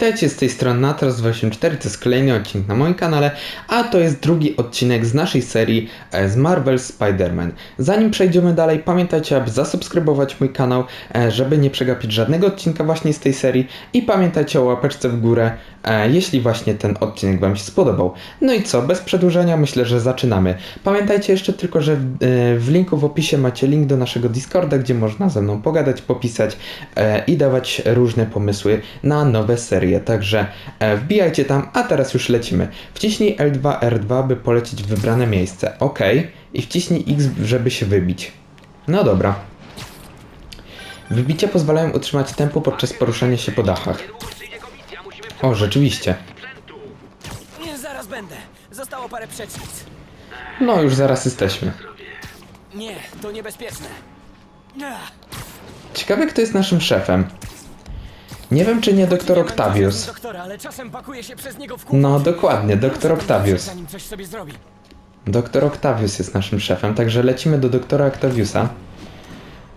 Witajcie z tej strony Natras24, to jest kolejny odcinek na moim kanale, a to jest drugi odcinek z naszej serii e, z Marvel Spider-Man. Zanim przejdziemy dalej, pamiętajcie, aby zasubskrybować mój kanał, e, żeby nie przegapić żadnego odcinka właśnie z tej serii i pamiętajcie o łapeczce w górę, jeśli właśnie ten odcinek Wam się spodobał. No i co, bez przedłużenia myślę, że zaczynamy. Pamiętajcie jeszcze tylko, że w, e, linku w opisie macie link do naszego Discorda, gdzie można ze mną pogadać, popisać e, i dawać różne pomysły na nowe serie. Także e, wbijajcie tam, a teraz już lecimy. Wciśnij L2, R2, by polecieć w wybrane miejsce. OK. I wciśnij X, żeby się wybić. No dobra. Wybicia pozwalają utrzymać tempo podczas poruszania się po dachach. O, rzeczywiście. Nie, zaraz będę. Zostało parę przecznic. No, już zaraz jesteśmy. Nie, to niebezpieczne. Ach, Ciekawe, kto jest naszym szefem. Nie wiem, czy nie doktor Octavius. czasem doktora, ale czasem pakuje się przez niego w kółko. No, dokładnie, doktor Octavius. zobaczyć, Zanim coś sobie zrobi. Doktor Octavius jest naszym szefem, także lecimy do doktora Octaviusa.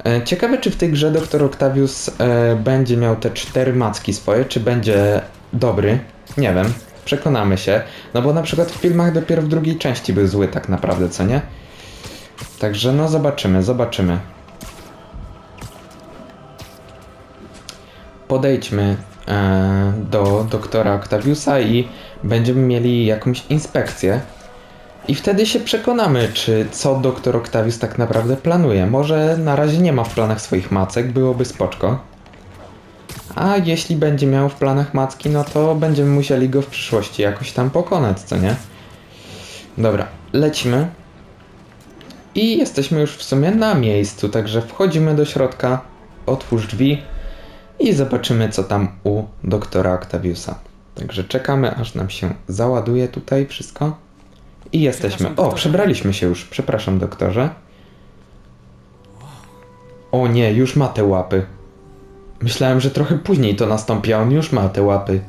E, Ciekawe, czy w tej grze doktor Octavius e, będzie miał te cztery macki swoje, czy będzie dobry. Nie wiem, przekonamy się. No bo na przykład w filmach dopiero w drugiej części był zły tak naprawdę, co nie? Także no zobaczymy, zobaczymy. Podejdźmy e, do doktora Octaviusa i będziemy mieli jakąś inspekcję. I wtedy się przekonamy, czy co doktor Octavius tak naprawdę planuje. Może na razie nie ma w planach swoich macek, byłoby spoczko. A jeśli będzie miał w planach macki, no to będziemy musieli go w przyszłości jakoś tam pokonać, co nie? Dobra, lecimy. I jesteśmy już w sumie na miejscu, także wchodzimy do środka, otwórz drzwi i zobaczymy, co tam u doktora Octaviusa. Także czekamy, aż nam się załaduje tutaj wszystko. I jesteśmy. O, przebraliśmy się już. Przepraszam, doktorze. O nie, już ma te łapy. Myślałem, że trochę później to nastąpi, a on już ma te łapy.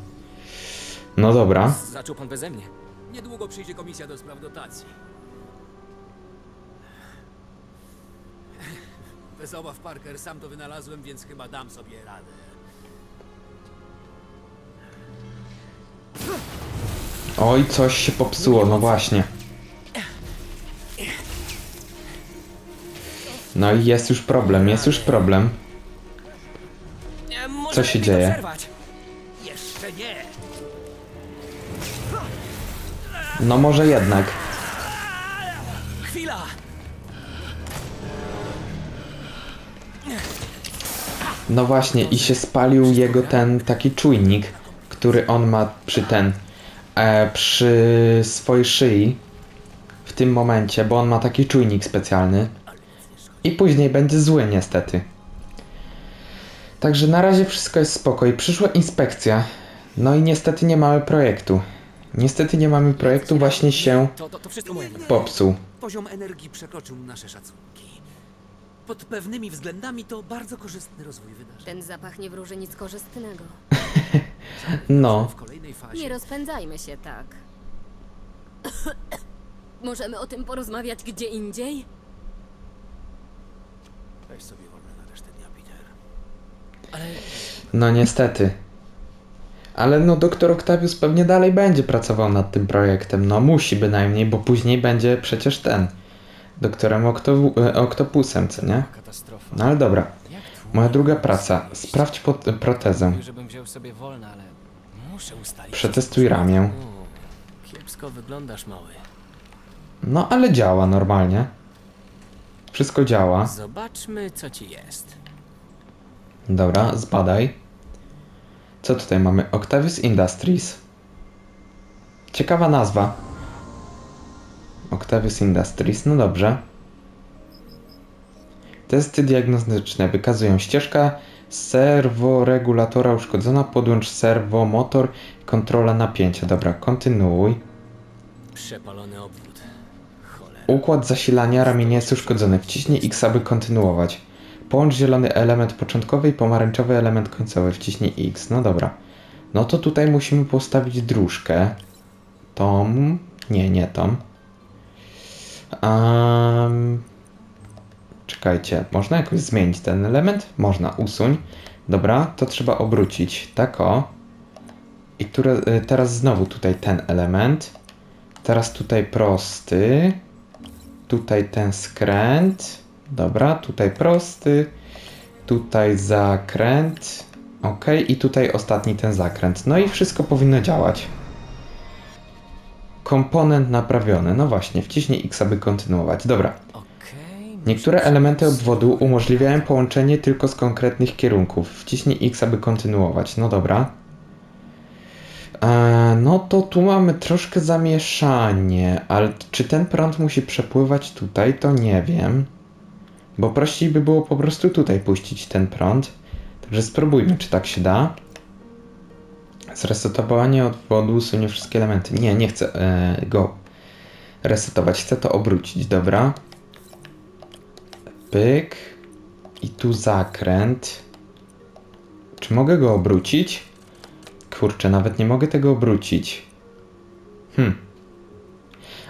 No dobra. Zaczął pan beze mnie. Niedługo przyjdzie komisja do spraw dotacji. Bez obaw, Parker, sam to wynalazłem, więc chyba dam sobie radę. Oj, coś się popsuło, no właśnie. No i jest już problem, jest już problem. Może się dzieje? Jeszcze nie! No może jednak. Chwila! No właśnie, i się spalił jego ten taki czujnik, który on ma przy ten, e, przy swojej szyi w tym momencie, bo on ma taki czujnik specjalny i później będzie zły niestety. Także na razie wszystko jest spoko i przyszła inspekcja, no i niestety nie mamy projektu. Niestety nie mamy projektu, właśnie się To, to, to wszystko moje. wina. popsuł. Poziom energii przekroczył nasze szacunki. Pod pewnymi względami to bardzo korzystny rozwój wydarzeń. Ten zapach nie wróży nic korzystnego. No, W kolejnej fazie Nie rozpędzajmy się tak. Możemy o tym porozmawiać gdzie indziej? weź sobie wolne na resztę dnia, Peter. Ale no niestety. Ale no doktor Octavius pewnie dalej będzie pracował nad tym projektem. No musi bynajmniej, bo później będzie przecież ten. Doktorem Okto- e, Oktopusem, co nie? Katastrofa. No ale dobra. Moja druga praca. Sprawdź pot- protezę. Mówił, żebym wziął sobie wolne, ale muszę ustalić. Przetestuj ramię. U, Kiepsko wyglądasz, mały. No ale działa normalnie. Wszystko działa. Zobaczmy, co ci jest. Dobra, zbadaj. Co tutaj mamy? Octavius Industries. Ciekawa nazwa. Octavius Industries, no dobrze. Testy diagnostyczne wykazują ścieżka serworegulatora uszkodzona, podłącz serwomotor, kontrola napięcia. Dobra, kontynuuj. Przepalony obwód. Cholera. Układ zasilania ramienia jest uszkodzony. Wciśnij X, aby kontynuować. Połącz zielony element początkowy i pomarańczowy element końcowy. Wciśnij X. No dobra. No to tutaj musimy postawić dróżkę. Tom. Nie, nie tom. Um, czekajcie, można jakoś zmienić ten element? Można, usuń. Dobra, to trzeba obrócić. Tak o. I e, teraz znowu tutaj ten element. Teraz tutaj prosty. Tutaj ten skręt. Dobra, tutaj prosty. Tutaj zakręt. Ok, i tutaj ostatni ten zakręt. No i wszystko powinno działać. Komponent naprawiony. No właśnie, wciśnij X, aby kontynuować. Dobra. Niektóre elementy obwodu umożliwiają połączenie tylko z konkretnych kierunków. Wciśnij X, aby kontynuować. No dobra. E, no to tu mamy troszkę zamieszanie, ale czy ten prąd musi przepływać tutaj, to nie wiem. Bo prościej by było po prostu tutaj puścić ten prąd. Także spróbujmy, czy tak się da. Zresetowanie odwodu usunie wszystkie elementy. Nie, nie chcę e, go resetować. Chcę to obrócić, dobra. Pyk. I tu zakręt. Czy mogę go obrócić? Kurczę, nawet nie mogę tego obrócić. Hmm.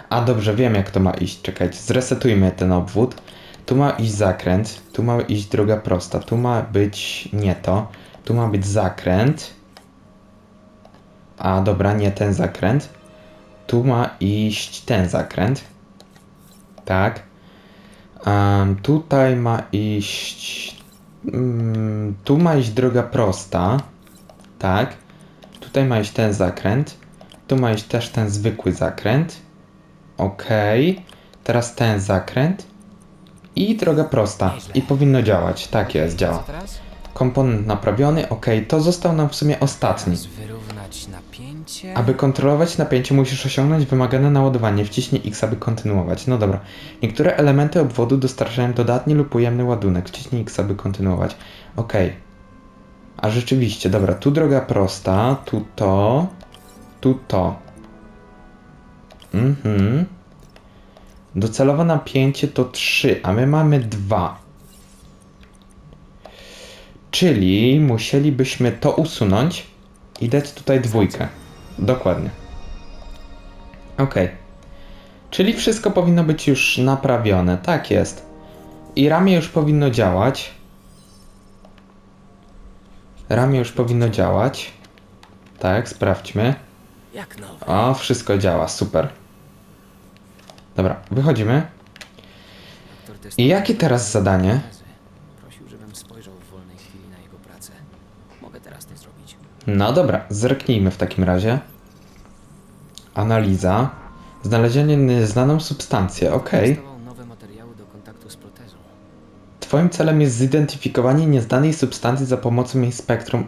A dobrze, wiem jak to ma iść. Czekajcie, zresetujmy ten obwód. Tu ma iść zakręt, tu ma iść droga prosta, tu ma być nie to, tu ma być zakręt. A dobra, nie ten zakręt. Tu ma iść ten zakręt. Tak. Em, tutaj ma iść. mm, tu ma iść droga prosta. Tak. Tutaj ma iść ten zakręt. Tu ma iść też ten zwykły zakręt. Ok. Teraz ten zakręt. I droga prosta. I powinno działać. Tak jest, działa. teraz? Komponent naprawiony. Ok. To został nam w sumie ostatni. Teraz wyrównać napięcie. Aby kontrolować napięcie, musisz osiągnąć wymagane naładowanie. Wciśnij X, aby kontynuować. No dobra. Niektóre elementy obwodu dostarczają dodatni lub ujemny ładunek. Wciśnij X, aby kontynuować. Ok. A rzeczywiście, dobra. Tu droga prosta, tu to, tu to. Mhm. Docelowe napięcie to 3, a my mamy 2. Czyli musielibyśmy to usunąć i dać tutaj dwójkę. Dokładnie. Ok. Czyli wszystko powinno być już naprawione. Tak jest. I ramię już powinno działać. Ramię już powinno działać. Tak, sprawdźmy. O, wszystko działa, super. Dobra, wychodzimy. I jakie teraz zadanie? protezy. Prosił, żebym spojrzał w wolnej chwili na jego pracę. Mogę teraz to zrobić. No dobra, zerknijmy w takim razie. Analiza. Znalezienie nieznaną substancję, ok. Testował nowe materiały do kontaktu z protezą. Twoim celem jest zidentyfikowanie nieznanej substancji za pomocą jej spektrum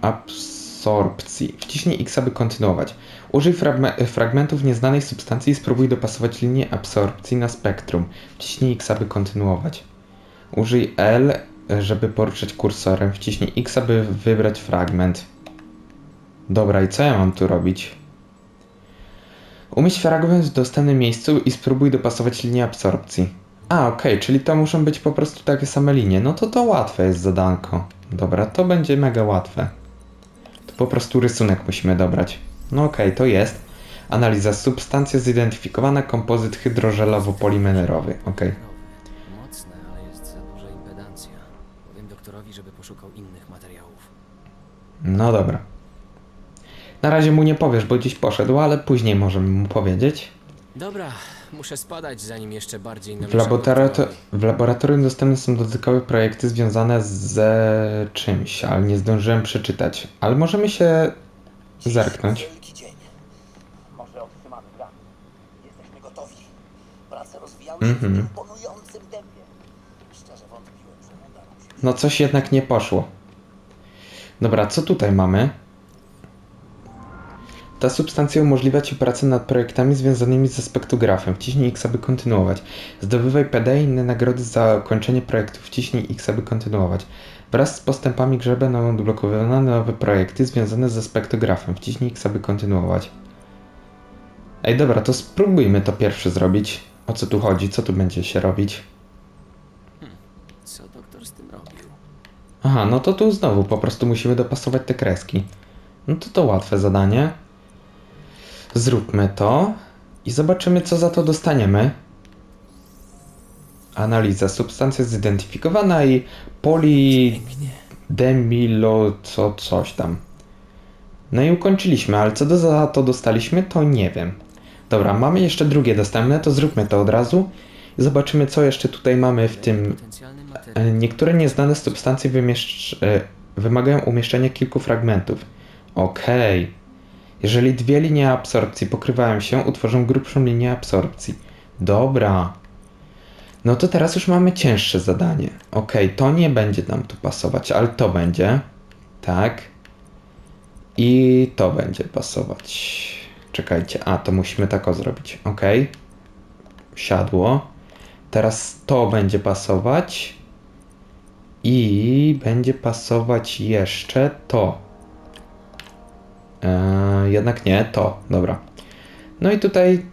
absorpcji. Wciśnij X, aby kontynuować. Użyj fragme- fragmentów nieznanej substancji i spróbuj dopasować linię absorpcji na spektrum. Wciśnij X, aby kontynuować. Użyj L, żeby poruszać kursorem. Wciśnij X, aby wybrać fragment. Dobra, i co ja mam tu robić? Umieść fragment w dostępnym miejscu i spróbuj dopasować linię absorpcji. A, okej, czyli to muszą być po prostu takie same linie. No to to łatwe jest zadanko. Dobra, to będzie mega łatwe. Po prostu rysunek musimy dobrać. No okej, to jest. Analiza substancja zidentyfikowana, kompozyt hydrożelowo-polimerowy. Okej. Nowy. Mocne, ale jest za duża impedancja. Powiem doktorowi, żeby poszukał innych materiałów. No dobra. Na razie mu nie powiesz, bo dziś poszedł, ale później możemy mu powiedzieć. Dobra, muszę spadać, zanim jeszcze bardziej W, namieszam w laboratorium dostępne są dodatkowe projekty związane ze czymś, ale nie zdążyłem przeczytać. Ale możemy się zerknąć. Wielki dzień. Może otrzymamy grant. Jesteśmy gotowi. Prace rozwijały się Mhm. w imponującym tempie. Szczerze wątpiłem, że uda nam się. No coś jednak nie poszło. Dobra, co tutaj mamy? Ta substancja umożliwia Ci pracę nad projektami związanymi ze spektrografem. Wciśnij X, aby kontynuować. Zdobywaj PD i inne nagrody za ukończenie projektu. Wciśnij X, aby kontynuować. Wraz z postępami grze będą odblokowywane nowe projekty związane ze spektrografem. Wciśnij X, aby kontynuować. Ej, dobra, to spróbujmy to pierwsze zrobić. O co tu chodzi? Co tu będzie się robić? Co doktor z tym robił? Aha, no to tu znowu po prostu musimy dopasować te kreski. No to to łatwe zadanie. Zróbmy to i zobaczymy, co za to dostaniemy. Analiza. Substancja zidentyfikowana i polidemilo co coś tam. No i ukończyliśmy, ale co do za to dostaliśmy, to nie wiem. Dobra, mamy jeszcze drugie dostępne, to zróbmy to od razu. I zobaczymy, co jeszcze tutaj mamy w tym E. Niektóre nieznane substancje e, wymagają umieszczenia kilku fragmentów. Okej. Jeżeli dwie linie absorpcji pokrywają się, utworzą grubszą linię absorpcji. Dobra. No to teraz już mamy cięższe zadanie. Okej, to nie będzie nam tu pasować, ale to będzie. Tak. I to będzie pasować. Czekajcie, a to musimy tak o zrobić. Okej. Siadło. Teraz to będzie pasować. I będzie pasować jeszcze to. Eee, jednak nie, to. Dobra. No i tutaj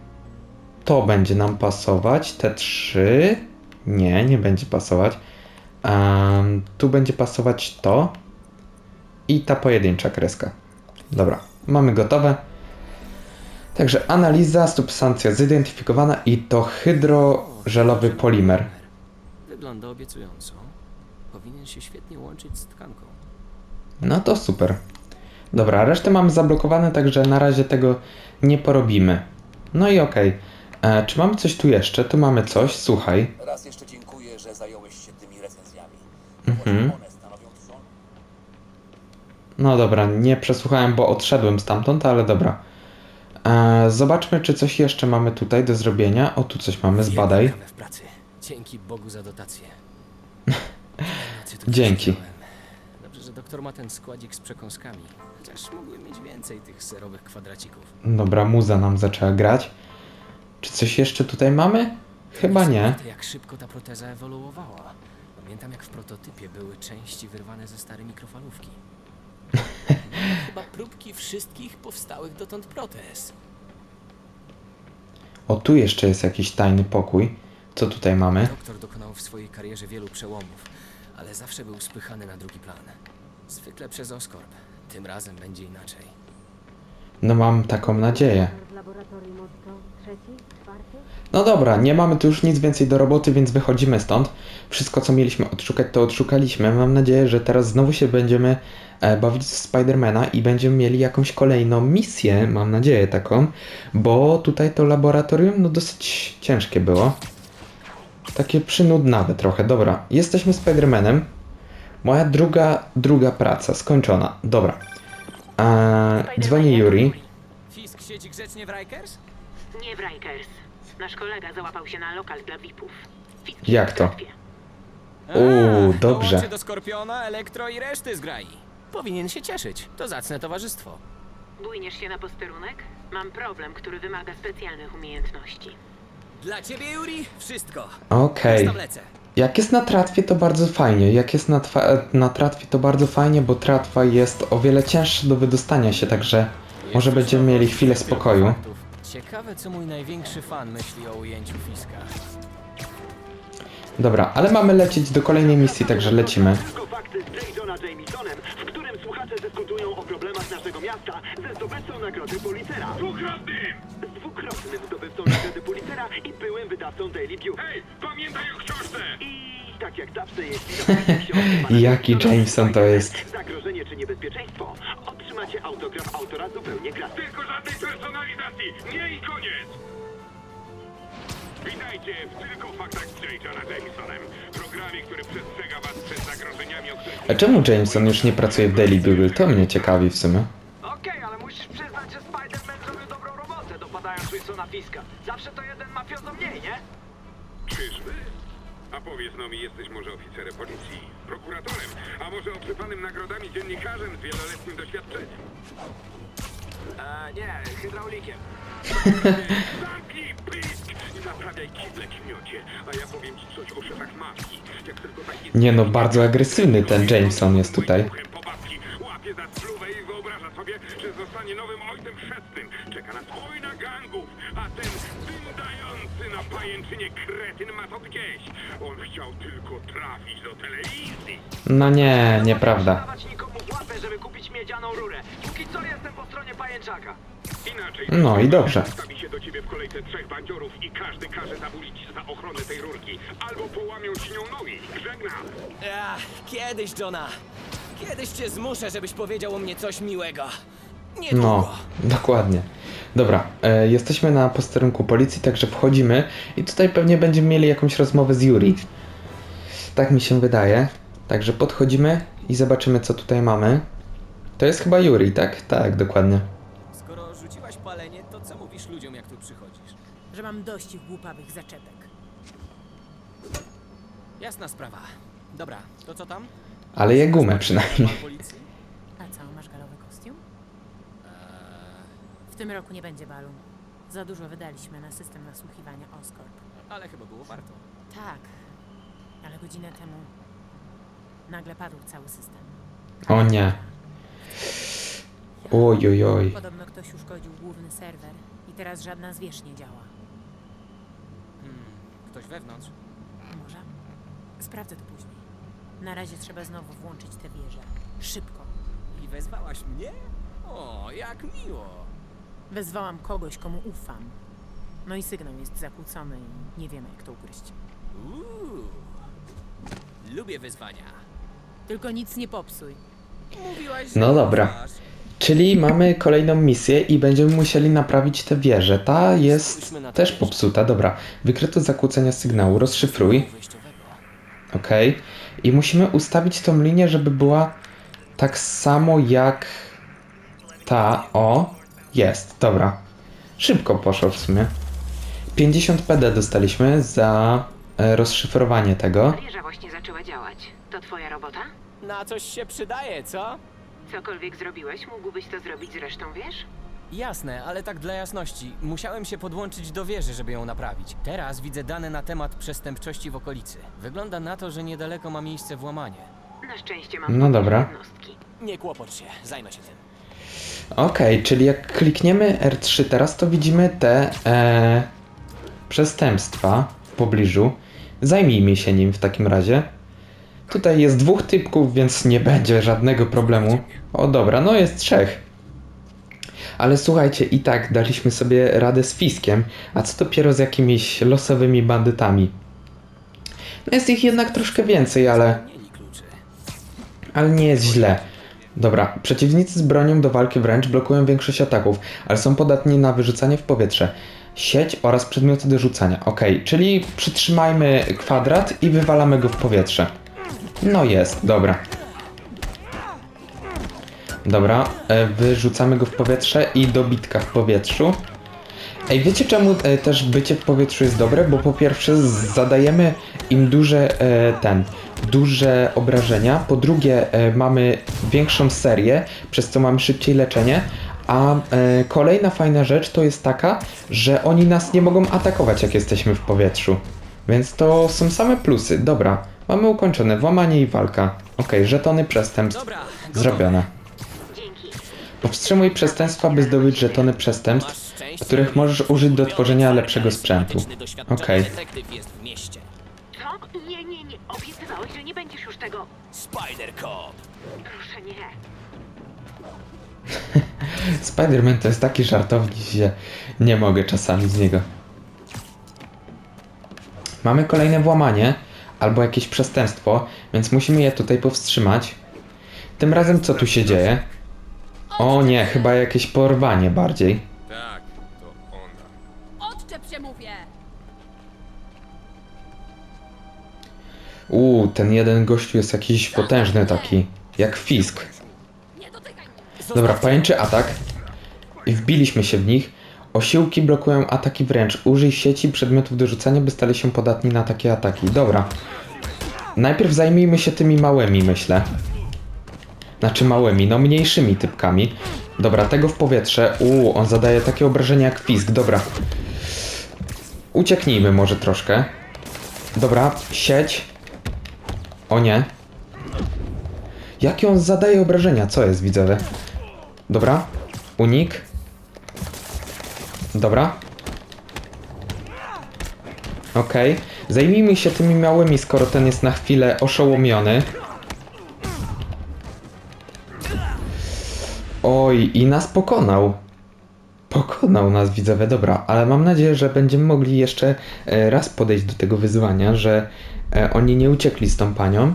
to będzie nam pasować. Te trzy. Nie, nie będzie pasować. Em, tu będzie pasować to. I ta pojedyncza kreska. Dobra, mamy gotowe. Także analiza, substancja zidentyfikowana i to hydrożelowy polimer. Wygląda obiecująco. Powinien się świetnie łączyć z tkanką. No to super. Dobra, resztę mamy zablokowane, także na razie tego nie porobimy. No i okej. E, Czy mamy coś tu jeszcze? Tu mamy coś, słuchaj. Raz jeszcze dziękuję, że zająłeś się tymi recenzjami. Mhm. One stanowią trzon No dobra, nie przesłuchałem, bo odszedłem stamtąd, ale dobra. E, zobaczmy, czy coś jeszcze mamy tutaj do zrobienia. O, tu coś mamy, zbadaj. Wielką w pracy. Dzięki Bogu za dotację. Nocy tu Dzięki. siedziałem. Doktor ma ten składzik z przekąskami. Chociaż mógłbym mieć więcej tych serowych kwadracików. Dobra, muza nam zaczęła grać. Czy coś jeszcze tutaj mamy? Chyba nie. Niesamowite, jak szybko ta proteza ewoluowała. Pamiętam, jak w prototypie były części wyrwane ze starej mikrofalówki. Chyba próbki wszystkich powstałych dotąd protez. O, tu jeszcze jest jakiś tajny pokój. Co tutaj mamy? Doktor dokonał w swojej karierze wielu przełomów, ale zawsze był spychany na drugi plan. Zwykle przez Oscorp. Tym razem będzie inaczej. No mam taką nadzieję. W laboratorium oddział trzeci, czwarty? No dobra, nie mamy tu już nic więcej do roboty, więc wychodzimy stąd. Wszystko, co mieliśmy odszukać, to odszukaliśmy. Mam nadzieję, że teraz znowu się będziemy e, bawić w Spidermana i będziemy mieli jakąś kolejną misję, mam nadzieję taką, bo tutaj to laboratorium no dosyć ciężkie było. Takie przynudnawe trochę. Dobra, jesteśmy Spidermanem. Moja druga, druga praca skończona. Dobra. Eee, dzwoni Yuri. Fisk siedzi grzecznie w Rikers? Nie w Rikers. Nasz kolega załapał się na lokal dla VIP-ów. Fisk Jak w to? sklepie. Uuu, dobrze. Dołączy do Skorpiona, Elektro i reszty zgrai. Powinien się cieszyć. To zacne towarzystwo. Bójniesz się na posterunek? Mam problem, który wymaga specjalnych umiejętności. Dla ciebie, Yuri, wszystko. Okej. Tam lecę. Jak jest na tratwie, to bardzo fajnie. Jak jest na, twa- na tratwie, to bardzo fajnie, bo tratwa jest o wiele cięższa do wydostania się, także może będziemy mieli chwilę spokoju. Ciekawe, co mój największy fan myśli o ujęciu Fiska. Dobra, ale mamy lecieć do kolejnej misji, także lecimy. Fakty z w słuchacze dyskutują o problemach naszego miasta ze zdobywcą nagrody Pulitzera. Dwukrotnym! Z dwukrotnym zdobywcą nagrody Pulitzera i byłym wydawcą Daily View. Hej, pamiętaj o książce! I tak jak zawsze, pana Jaki Jameson to jest. Zagrożenie czy niebezpieczeństwo, otrzymacie autograf autora zupełnie gratis. Tylko żadnej personalizacji! Nie i koniec! Witajcie w Tylko Faktach z J. Johna Jamesonem, programie, który przestrzega was przed zagrożeniami, o których... A czemu Jameson już nie pracuje w Daily Bugle? To mnie ciekawi w sumie. Okej, ale musisz przyznać, że Spider-Man zrobił dobrą robotę, dopadając Wilsona Fiska. Zawsze to jeden mafiozo mniej, nie? Czyżby? A powiedz no mi, jesteś może oficerem policji, prokuratorem, a może obsypanym nagrodami dziennikarzem z wieloletnim doświadczeniem? Eee, nie, hydraulikiem. Zamknij Nie no, bardzo agresywny ten Jameson jest tutaj. Uchem po babki, łapie za spluwę i wyobraża sobie, że zostanie nowym ojcem chrzestnym. Czeka nas wojna gangów, a ten dyndający na pajęczynie kretyn ma to gdzieś. On chciał tylko trafić do telewizji. No nie, nieprawda. dawać nikomu w łapę, żeby kupić miedzianą rurę. Póki co jestem po stronie pajęczaka. Inaczej No i dobrze. Stawi się do ciebie w kolejce trzech bandziorów i każdy każe zabulić za ochronę tej rurki. Albo połamią ci nią nogi. Żegnam. Ach, kiedyś, Johna. Kiedyś cię zmuszę, żebyś powiedział o mnie coś miłego. No, dokładnie. Dobra, e, jesteśmy na posterunku policji, także wchodzimy i tutaj pewnie będziemy mieli jakąś rozmowę z Yuri. Tak mi się wydaje. Także podchodzimy i zobaczymy, co tutaj mamy. To jest chyba Yuri, tak? Tak, dokładnie. Mam dość ich głupawych zaczepek. Jasna sprawa. Dobra, to co tam? Ale je gumę przynajmniej. Policji? A co, masz galowy kostium? W tym roku nie będzie balu. Za dużo wydaliśmy na system nasłuchiwania Oscorp. ale chyba było warto. Tak, ale godzinę temu nagle padł cały system. O nie. Oj, oj, oj. Podobno ktoś uszkodził główny serwer i teraz żadna zwierz nie działa. Ktoś wewnątrz? Może? Sprawdzę to później. Na razie trzeba znowu włączyć tę wieżę. Szybko. I wezwałaś mnie? O, jak miło. Wezwałam kogoś, komu ufam. No i sygnał jest zakłócony i nie wiemy, jak to ugryźć. Uuu. Lubię wyzwania. Tylko nic nie popsuj. Mówiłaś, że No dobra. Czyli mamy kolejną misję i będziemy musieli naprawić tę wieżę. Ta jest też popsuta. Dobra, wykryto zakłócenia sygnału, rozszyfruj. Ok. I musimy ustawić tą linię, żeby była tak samo jak ta. O, jest, dobra. Szybko poszło w sumie. 50 PD dostaliśmy za e, rozszyfrowanie tego. Wieża właśnie zaczęła działać. To twoja robota? Na coś się przydaje, co? Cokolwiek zrobiłeś, mógłbyś to zrobić zresztą, wiesz? Jasne, ale tak dla jasności. Musiałem się podłączyć do wieży, żeby ją naprawić. Teraz widzę dane na temat przestępczości w okolicy. Wygląda na to, że niedaleko ma miejsce włamanie. Na szczęście mam No dobra. jednostki. Nie kłopocz się, zajmę się tym. Okej, czyli jak klikniemy R3 teraz, to widzimy te e, przestępstwa w pobliżu. Zajmijmy się nim w takim razie. Tutaj jest dwóch typków, więc nie będzie żadnego problemu. O dobra, no jest trzech. Ale słuchajcie, i tak daliśmy sobie radę z Fiskiem, a co dopiero z jakimiś losowymi bandytami. No jest ich jednak troszkę więcej, ale ale nie jest źle. Dobra, przeciwnicy z bronią do walki wręcz blokują większość ataków, ale są podatni na wyrzucanie w powietrze. Sieć oraz przedmioty do rzucania. Ok, czyli przytrzymajmy kwadrat i wywalamy go w powietrze. No jest, dobra. Dobra, e, wyrzucamy go w powietrze i dobitka w powietrzu. Ej, wiecie czemu e, też bycie w powietrzu jest dobre? Bo po pierwsze zadajemy im duże e, ten, duże obrażenia, po drugie mamy większą serię, przez co mamy szybciej leczenie, a kolejna fajna rzecz to jest taka, że oni nas nie mogą atakować jak jesteśmy w powietrzu. Więc to są same plusy. Dobra, mamy ukończone włamanie i walka. Okej, żetony przestępstw Dobra, gotowe. zrobione. Powstrzymuj przestępstwa, by zdobyć żetony przestępstw, których możesz użyć do tworzenia lepszego sprzętu. Okej. detektyw jest w mieście. Co? Nie, nie, nie. Obiecywałeś, że nie będziesz już tego... Spider. Proszę, nie. Spider-Man to jest taki żartownik, że nie mogę czasami z niego. Mamy kolejne włamanie albo jakieś przestępstwo, więc musimy je tutaj powstrzymać. Tym razem co tu się dzieje? O nie, chyba jakieś porwanie bardziej. Tak, to ona. Odczep się, mówię! Uuu, ten jeden gościu jest jakiś potężny taki, jak fisk. Nie dotykaj mnie! Dobra, pajęczy atak. I wbiliśmy się w nich. Osiłki blokują ataki wręcz. Użyj sieci przedmiotów do rzucania, by stali się podatni na takie ataki. Dobra. Najpierw zajmijmy się tymi małymi, myślę. Znaczy małymi, no mniejszymi typkami. Dobra, tego w powietrze. Uuu, on zadaje takie obrażenia jak fisk. Dobra. Ucieknijmy może troszkę. Dobra, sieć. O nie. Jakie on zadaje obrażenia? Co jest, widzowie? Dobra. Unik. Dobra. Okej. Zajmijmy się tymi małymi, skoro ten jest na chwilę oszołomiony. Oj, i nas pokonał. Pokonał nas, widzowie, dobra, ale mam nadzieję, że będziemy mogli jeszcze e, raz podejść do tego wyzwania, że e, oni nie uciekli z tą panią.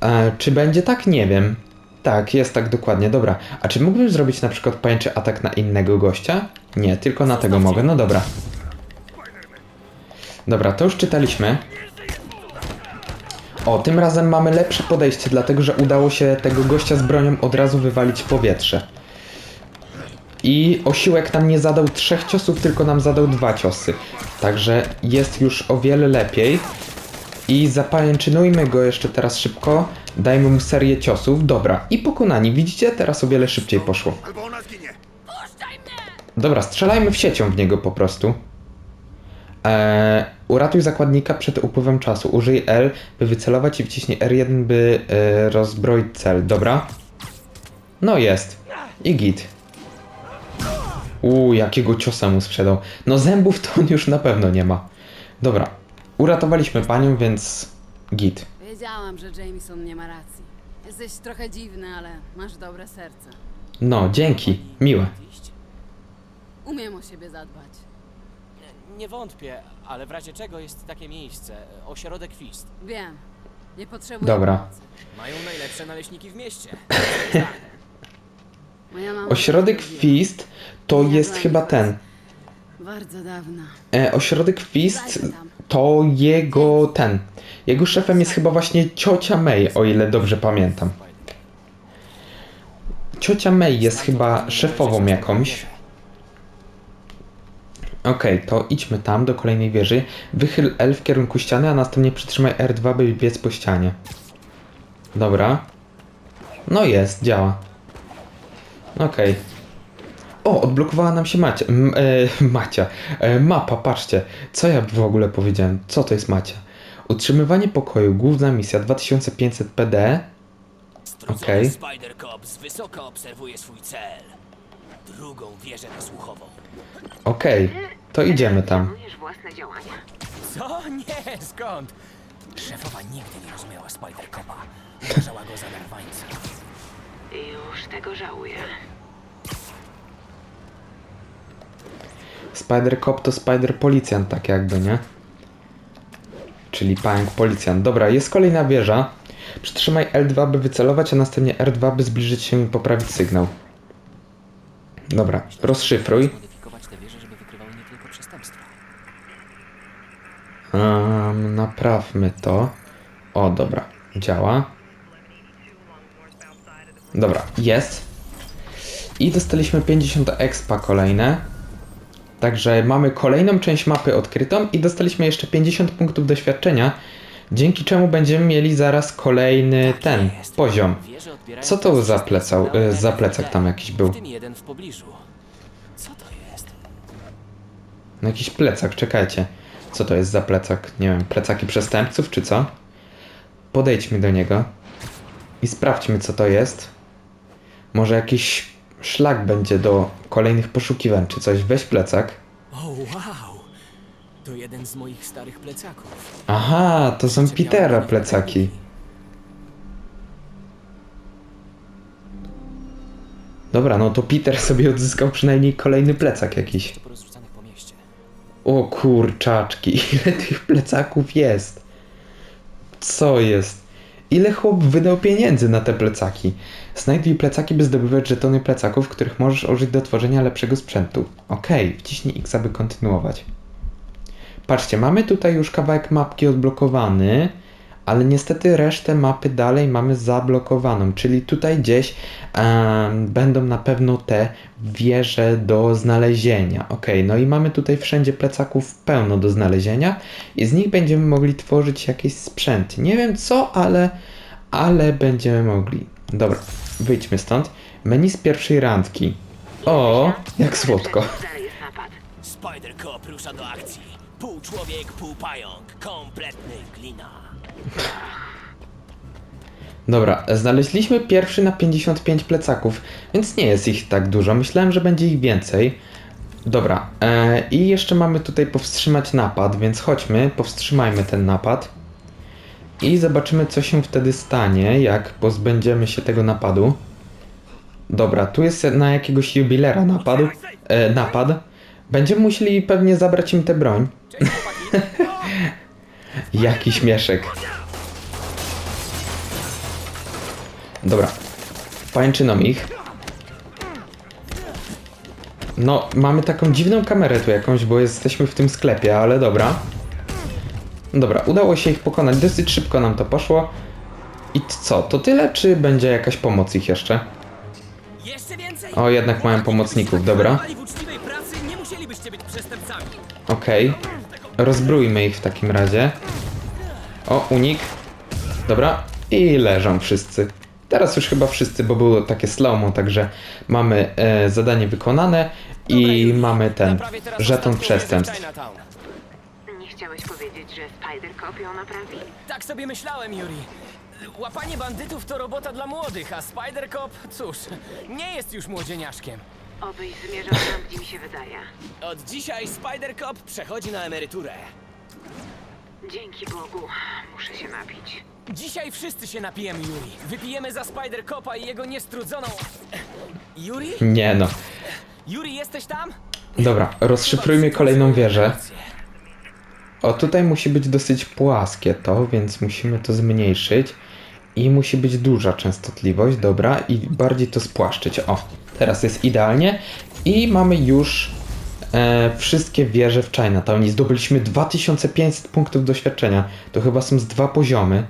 E, czy będzie tak? Nie wiem. Tak, jest tak dokładnie, dobra. A czy mógłbym zrobić na przykład pajęczy atak na innego gościa? Nie, tylko na tego mogę, no dobra. Dobra, to już czytaliśmy. O, tym razem mamy lepsze podejście, dlatego że udało się tego gościa z bronią od razu wywalić w powietrze. I osiłek nam nie zadał trzech ciosów, tylko nam zadał dwa ciosy. Także jest już o wiele lepiej. I zapajęczynujmy go jeszcze teraz szybko. Dajmy mu serię ciosów. Dobra, i pokonani. Widzicie? Teraz o wiele szybciej poszło. Dobra, strzelajmy w siecią w niego po prostu. Eee, uratuj zakładnika przed upływem czasu. Użyj L, by wycelować i wciśnij R1, by e, rozbroić cel. Dobra. No jest. I git. Uuu, jakiego ciosa mu sprzedał. No zębów to on już na pewno nie ma. Dobra. Uratowaliśmy panią, więc git. Wiedziałam, że Jameson nie ma racji. Jesteś trochę dziwny, ale masz dobre serce. No, dzięki. Miłe. Umiem o siebie zadbać. Nie, nie wątpię, ale w razie czego jest takie miejsce? Ośrodek Fist. Wiem. Nie potrzebuję Dobra. pomocy. Mają najlepsze naleśniki w mieście. Moja mama Ośrodek. Fist to jest chyba ten. Bardzo dawno. E, ośrodek Fist to jego ten. Jego szefem jest chyba właśnie ciocia May, o ile dobrze pamiętam. Ciocia May jest chyba szefową jakąś. Okej, to idźmy tam do kolejnej wieży. Wychyl L w kierunku ściany, a następnie przytrzymaj R2, by biec po ścianie. Dobra. No jest, działa. Okej. O, odblokowała nam się Macia. M, e, Macia. E, mapa, patrzcie. Co ja w ogóle powiedziałem? Co to jest Macia? Utrzymywanie pokoju, główna misja 2500 PD. Okej. Spider Cop z wysoka obserwuje swój cel. Drugą wieżę nasłuchową. Okej, to idziemy tam. Planujesz własne działania? Co? Nie, skąd? Szefowa nigdy nie rozumiała Spider Copa. Uważała go za darwańca. Już tego żałuję. Spider Cop to Spider Policjant, tak jakby, nie? Czyli pająk policjant. Dobra, jest kolejna wieża. Przytrzymaj L2, by wycelować, a następnie R2, by zbliżyć się i poprawić sygnał. Dobra, rozszyfruj. Um, naprawmy to. O, dobra, działa. Dobra, jest. I dostaliśmy 50 expa kolejne. Także mamy kolejną część mapy odkrytą i dostaliśmy jeszcze 50 punktów doświadczenia, dzięki czemu będziemy mieli zaraz kolejny ten Jest. poziom. Co to za plecał, e, za plecak tam jakiś był? No jakiś plecak, czekajcie. Co to jest za plecak? Nie wiem, plecaki przestępców czy co? Podejdźmy do niego i sprawdźmy co to jest. Może jakiś szlak będzie do kolejnych poszukiwań czy coś. Weź plecak. O, wow! To jeden z moich starych plecaków. Aha, to są Petera plecaki. Dobra, no to Peter sobie odzyskał przynajmniej kolejny plecak jakiś. To porozrzucanych po mieście. O kurczaczki, ile tych plecaków jest? Co jest? Ile chłop wydał pieniędzy na te plecaki? Znajduj plecaki, by zdobywać żetony plecaków, których możesz użyć do tworzenia lepszego sprzętu. Okej, wciśnij X, aby kontynuować. Patrzcie, mamy tutaj już kawałek mapki odblokowany, ale niestety resztę mapy dalej mamy zablokowaną, czyli tutaj gdzieś będą na pewno te wieże do znalezienia. Ok, no i mamy tutaj wszędzie plecaków pełno do znalezienia i z nich będziemy mogli tworzyć jakieś sprzęty. Nie wiem co, ale, ale będziemy mogli. Dobra, wyjdźmy stąd. Menu z pierwszej randki. O, jak słodko. Dalej jest napad. Spider Cop rusza do akcji. Pół człowiek, pół pająk. Kompletny glina. Dobra, znaleźliśmy pierwszy na 55 plecaków, więc nie jest ich tak dużo. Myślałem, że będzie ich więcej. Dobra, e, i jeszcze mamy tutaj powstrzymać napad, więc chodźmy, powstrzymajmy ten napad. I zobaczymy, co się wtedy stanie, jak pozbędziemy się tego napadu. Dobra, tu jest na jakiegoś jubilera napadu, e, napad. Będziemy musieli pewnie zabrać im tę broń. Jaki śmieszek. Dobra. Pańczyną ich. No, mamy taką dziwną kamerę tu jakąś, bo jesteśmy w tym sklepie, ale dobra. Dobra, udało się ich pokonać. Dosyć szybko nam to poszło. I co, to tyle, czy będzie jakaś pomoc ich jeszcze? O, jednak mają pomocników, dobra. w uczciwej Rozbrójmy ich w takim razie. O, unik. Dobra. I leżą wszyscy. Teraz już chyba wszyscy, bo było takie slow także mamy e, zadanie wykonane i mamy ten Naprawię teraz żeton ostatnią wieżę w przestępstw. Chinatown. Nie chciałeś powiedzieć, że Spider-Cop ją naprawi? Tak sobie myślałem, Yuri. Łapanie bandytów to robota dla młodych, a Spider-Cop, cóż, nie jest już młodzieniaszkiem. Obyś zmierzał tam, gdzie mi się wydaje. Od dzisiaj Spider-Cop przechodzi na emeryturę. Dzięki Bogu, muszę się napić. Dzisiaj wszyscy się napijemy, Yuri. Wypijemy za Spider-Copa i jego niestrudzoną... Yuri? Nie no. Yuri, jesteś tam? Dobra, rozszyfrujmy kolejną wieżę. O, tutaj musi być dosyć płaskie to, więc musimy to zmniejszyć. I musi być duża częstotliwość, dobra, i bardziej to spłaszczyć. O, teraz jest idealnie. I mamy już e, wszystkie wieże w Chinatown. I zdobyliśmy 2500 punktów doświadczenia. To chyba są z dwa poziomy.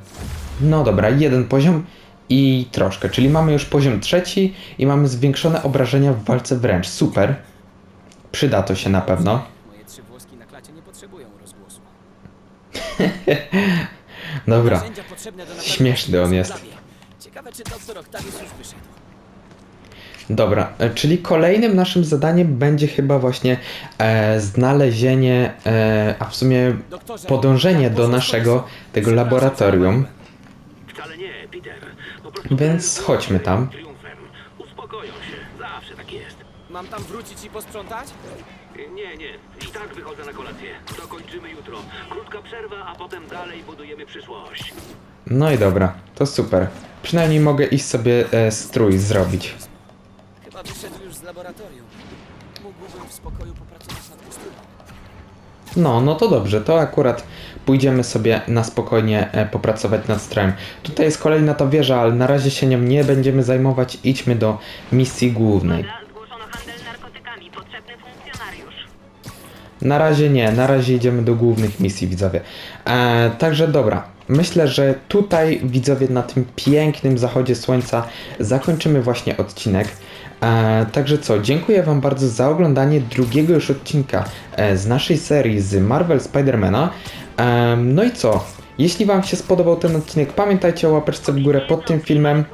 No dobra, jeden poziom i troszkę, czyli mamy już poziom trzeci i mamy zwiększone obrażenia w walce wręcz. Super. Przyda to się na pewno. Moje trzy włoski na klacie nie potrzebują rozgłosu. Dobra. Narzędzia potrzebne do naprawy Śmieszny on jest. Ciekawe, czy doktor Octavius już wyszedł. Dobra, e, czyli kolejnym naszym zadaniem będzie chyba właśnie e, znalezienie, e, a w sumie Doktorze, podążenie do naszego tego laboratorium. Wcale nie, Peter. Po prostu Więc chodźmy tam. Triumfem. Uspokoją się. Zawsze tak jest. Mam tam wrócić i posprzątać? Nie, nie. I tak wychodzę na kolację. Dokończymy jutro. Krótka przerwa, a potem dalej budujemy przyszłość. No i dobra, to super. Przynajmniej mogę iść sobie e, strój zrobić. Wyszedł już z laboratorium. Mógłbym w spokoju popracować nad kostiumem. No, no to dobrze, to akurat pójdziemy sobie na spokojnie e, popracować nad strojem. Tutaj jest kolejna ta wieża, ale na razie się nią nie będziemy zajmować. Idźmy do misji głównej. Uwaga, zgłoszono handel narkotykami. Potrzebny funkcjonariusz. Na razie nie, na razie idziemy do głównych misji, widzowie. E, także dobra, myślę, że tutaj, widzowie, na tym pięknym zachodzie słońca zakończymy właśnie odcinek. E, także co, dziękuję Wam bardzo za oglądanie drugiego już odcinka e, z naszej serii z Marvel Spidermana. E, no i co, jeśli Wam się spodobał ten odcinek, pamiętajcie o łapeczce w górę pod tym filmem.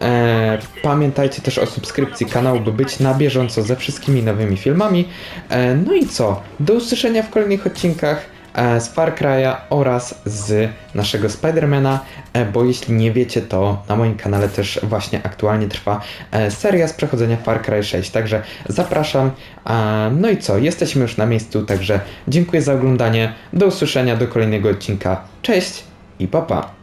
E, pamiętajcie też o subskrypcji kanału, by być na bieżąco ze wszystkimi nowymi filmami. E, no i co? Do usłyszenia w kolejnych odcinkach z Far Cry'a oraz z naszego Spidermana, e, bo jeśli nie wiecie, to na moim kanale też właśnie aktualnie trwa e, seria z przechodzenia Far Cry 6, także zapraszam. E, no i co? Jesteśmy już na miejscu, także dziękuję za oglądanie. Do usłyszenia do kolejnego odcinka. Cześć i pa pa!